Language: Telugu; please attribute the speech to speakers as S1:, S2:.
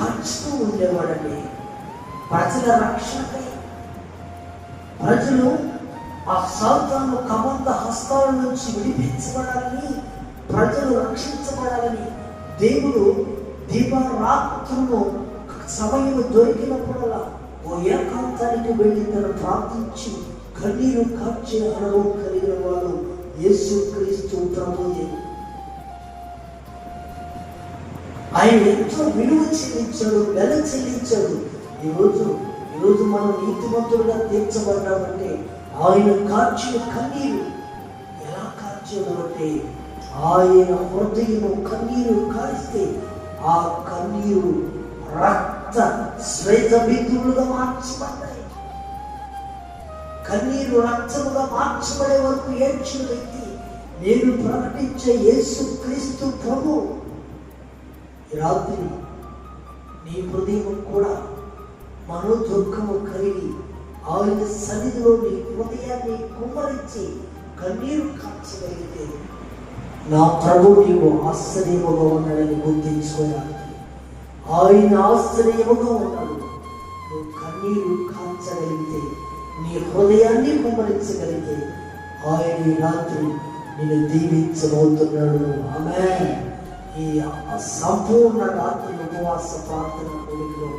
S1: కాచుతూ ఉండేవాడండి. ప్రజల రక్షణకై. ప్రజలు ఆ సాతాను కమంత హస్తాల నుంచి విడిపించబడాలని ప్రజలు రక్షించబడాలని దేవుడు దివరాత్రులు సమయం దొరికినప్పుడల్లా ఓ ఏకాంతానికి వెళ్ళి తను ప్రార్థించి కన్నీరు కార్చే అనుభవం కలిగిన వాడు యేసు క్రీస్తు ప్రభు ఆయన ఎంతో విలువ చెల్లించాడు వెల చెల్లించాడు. ఈరోజు ఈరోజు మనం నీతిమంతులుగా తీర్చబడ్డామంటే ఆయన కార్చిన కన్నీరు ఎలా కార్చాడు అంటే ఆయన హృదయం కన్నీరు కారిస్తే ఆ కన్నీరు రక్త శ్వేత బిందువులుగా మార్చబడ్డాయి. కన్నీరు రక్తముగా మార్చబడే వరకు ఏడ్చిన వ్యక్తి నేను ప్రకటించే యేసు క్రీస్తు ప్రభు రాత్రి నీ హృదయం కూడా మనోదుర్గము కలిగి ఆయన సన్నిధిలో నీ హృదయాన్ని కుమ్మరించి కన్నీరు కాచగలిగితే నా ప్రభు నీవు ఆశ్చర్యముగా ఉన్నాడని గుర్తించుకోవాలి. ఆయన ఆశ్చర్యముగా ఉన్నాడు. నువ్వు కన్నీరు కాచగలిగితే నీ హృదయాన్ని కుమ్మరించగలిగితే ఆయన రాత్రి నేను దీవించబోతున్నాడు. ఆమె ಈ ಸಂಪೂರ್ಣ ರಾತ್ರಿ ಉಪವಾಸ ಪ್ರಾರ್ಥನೆ ಕುಳಿತು